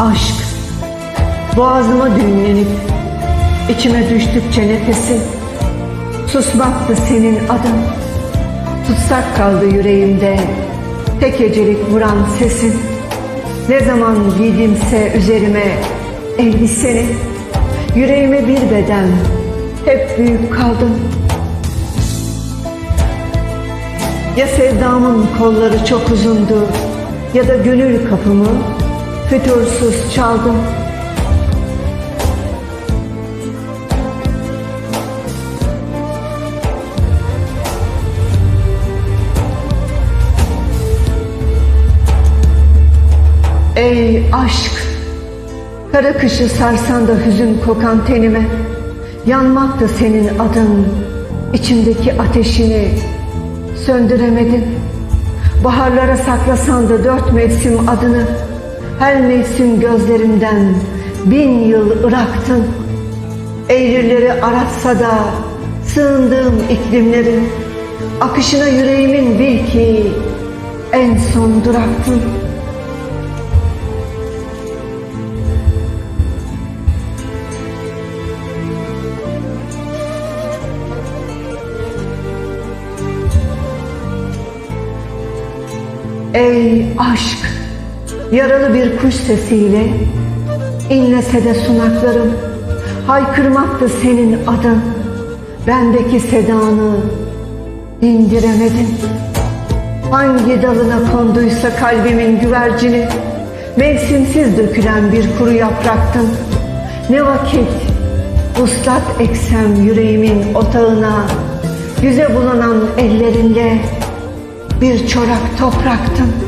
aşk. Boğazıma düğümlenip içime düştükçe nefesin Susmaktı senin adın. Tutsak kaldı yüreğimde Tek ecelik vuran sesin. Ne zaman giydimse üzerime elbiseni Yüreğime bir beden Hep büyük kaldın Ya sevdamın kolları çok uzundu Ya da gönül kapımı Fütursuz çaldım. Ey aşk Kara kışı sarsan da hüzün kokan tenime Yanmaktı senin adın içimdeki ateşini Söndüremedin. Baharlara saklasan da dört mevsim adını Her mevsim gözlerimden bin yıl ıraktın Eylülleri aratsa da sığındığım iklimlerin Akışına yüreğimin bil ki en son duraktın Ey aşk! Yaralı bir kuş sesiyle inlese de sunaklarım haykırmaktı senin adın. Bendeki sedanı dindiremedim. Hangi dalına konduysa kalbimin güvercini mevsimsiz dökülen bir kuru yapraktın. Ne vakit uslat eksem yüreğimin otağına yüze bulanan ellerinde bir çorak topraktın.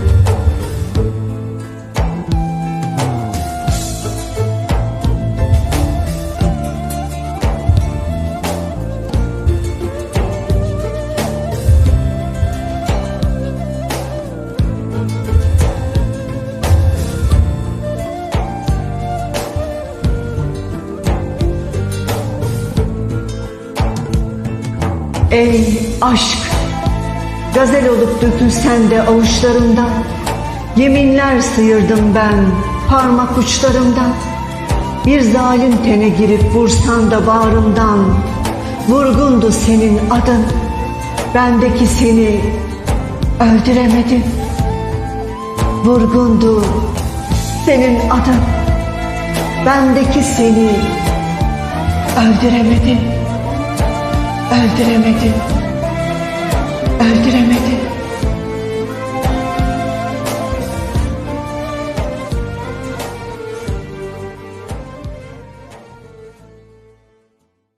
Ey aşk! Gazel olup dökülsen de avuçlarımdan Yeminler sıyırdım ben parmak uçlarımdan. Bir zalim tene girip vursan da bağrımdan. Vurgundu senin adın Bendeki seni öldüremedim. Vurgundu senin adın Bendeki seni öldüremedim Öldüremedim Öldüremedim